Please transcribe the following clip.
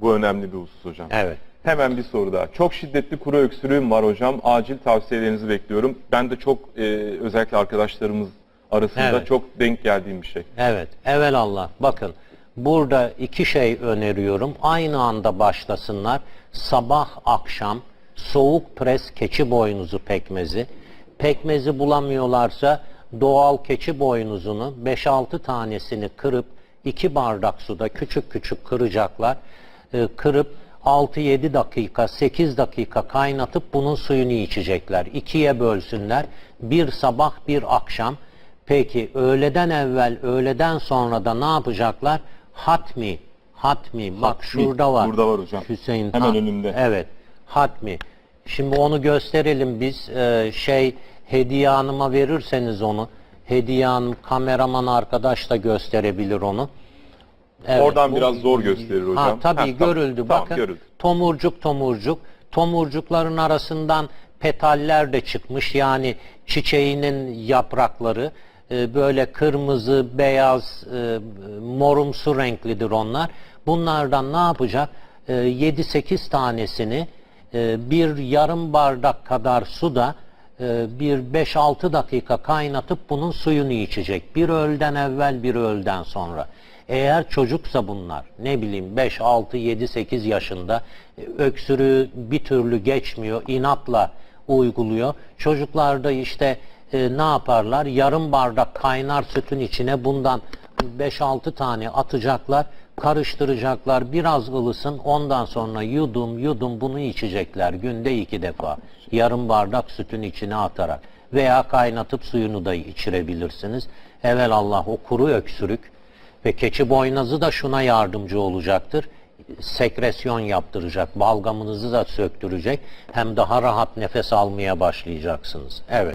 Bu önemli bir husus hocam. Evet. Hemen bir soru daha. Çok şiddetli kuru öksürüğüm var hocam. Acil tavsiyelerinizi bekliyorum. Ben de çok e, özellikle arkadaşlarımız arasında Evet. çok denk geldiğim bir şey. Evet, evelallah. Bakın, burada iki şey öneriyorum. Aynı anda başlasınlar. Sabah, akşam soğuk pres keçi boynuzu pekmezi. Pekmezi bulamıyorlarsa doğal keçi boynuzunu 5-6 tanesini kırıp 2 bardak suda küçük küçük kıracaklar. Ee, kırıp 6-7 dakika, 8 dakika kaynatıp bunun suyunu içecekler. İkiye bölsünler. Bir sabah, bir akşam. Peki öğleden evvel, öğleden sonra da ne yapacaklar? Hatmi. Hatmi. Bak Hatmi. şurada var. Burada var hocam. Hüseyin. Hemen ha, önümde. Evet. Hatmi. Şimdi onu gösterelim biz. Ee, şey Hediye Hanım'a verirseniz onu. Hediye Hanım kameraman arkadaş da gösterebilir onu. Evet, Oradan bu- biraz zor gösterir hocam. Ha, tabii Ha, görüldü. tamam, Bakın görüldü. tomurcuk tomurcuk. Tomurcukların arasından petaller de çıkmış. Yani çiçeğinin yaprakları e, böyle kırmızı, beyaz, e, morumsu renklidir onlar. Bunlardan ne yapacak? E, 7-8 tanesini e, bir yarım bardak kadar suda bir 5-6 dakika kaynatıp bunun suyunu içecek. Bir öğleden evvel bir öğleden sonra. Eğer çocuksa bunlar ne bileyim 5, 6, 7, 8 yaşında e, öksürüğü bir türlü geçmiyor, inatla uyguluyor. Çocuklarda işte e, ne yaparlar? Yarım bardak kaynar sütün içine bundan 5-6 tane atacaklar, karıştıracaklar, biraz ılısın ondan sonra yudum yudum bunu içecekler günde iki defa. Yarım bardak sütün içine atarak veya kaynatıp suyunu da içirebilirsiniz. Evel Allah o kuru öksürük ve keçi boynazı da şuna yardımcı olacaktır. Sekresyon yaptıracak, balgamınızı da söktürecek. Hem daha rahat nefes almaya başlayacaksınız. Evet.